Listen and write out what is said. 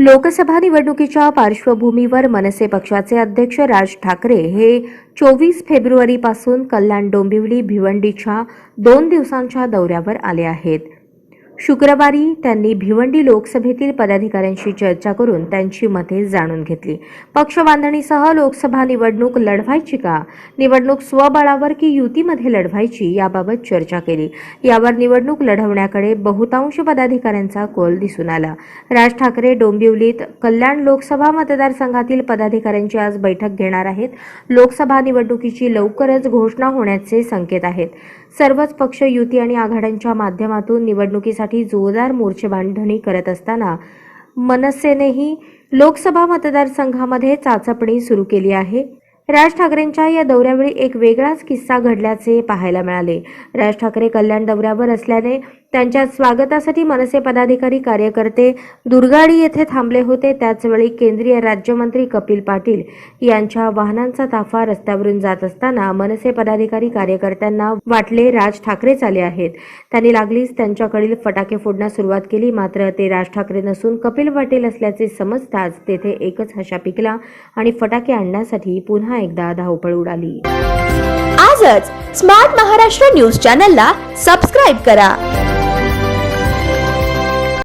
लोकसभा निवडणुकीच्या पार्श्वभूमीवर मनसे पक्षाचे अध्यक्ष राज ठाकरे हे चोवीस फेब्रुवारीपासून कल्याण डोंबिवली भिवंडीच्या दोन दिवसांच्या दौऱ्यावर आले आहेत. शुक्रवारी त्यांनी भिवंडी लोकसभेतील पदाधिकाऱ्यांशी चर्चा करून त्यांची मते जाणून घेतली. पक्ष बांधणीसह लोकसभा निवडणूक लढवायची का? निवडणूक स्वबळावर की युतीमध्ये लढवायची याबाबत चर्चा केली. यावर निवडणूक लढवण्याकडे बहुतांश पदाधिकाऱ्यांचा कौल दिसून आला. राज ठाकरे डोंबिवलीत कल्याण लोकसभा मतदारसंघातील पदाधिकाऱ्यांची आज बैठक घेणार आहेत. लोकसभा निवडणुकीची लवकरच घोषणा होण्याचे संकेत आहेत. सर्वच पक्ष युती आणि आघाड्यांच्या माध्यमातून निवडणुकीसाठी जोरदार मोर्चे बांधणी करत असताना मनसेनेही लोकसभा मतदारसंघामध्ये चाचपणी सुरू केली आहे. राज ठाकरेंच्या या दौऱ्यावेळी एक वेगळाच किस्सा घडल्याचे पाहायला मिळाले. राज ठाकरे कल्याण दौऱ्यावर असल्याने त्यांच्या स्वागतासाठी मनसे पदाधिकारी कार्यकर्ते दुर्गाडी येथे थांबले होते. त्याचवेळी केंद्रीय राज्यमंत्री कपिल पाटील यांच्या वाहनांचा ताफा रस्त्यावरून जात असताना मनसे पदाधिकारी कार्यकर्त्यांना वाटले राज ठाकरेच आले आहेत. त्यांनी लागलीच त्यांच्याकडील फटाके फोडण्यास सुरुवात केली. मात्र ते राज ठाकरे नसून कपिल पाटील असल्याचे समजताच तेथे एकच हशा पिकला आणि फटाके आणण्यासाठी पुन्हा एकदा धावपळ उडाली. आजच स्मार्ट महाराष्ट्र न्यूज चॅनलला सबस्क्राईब करा.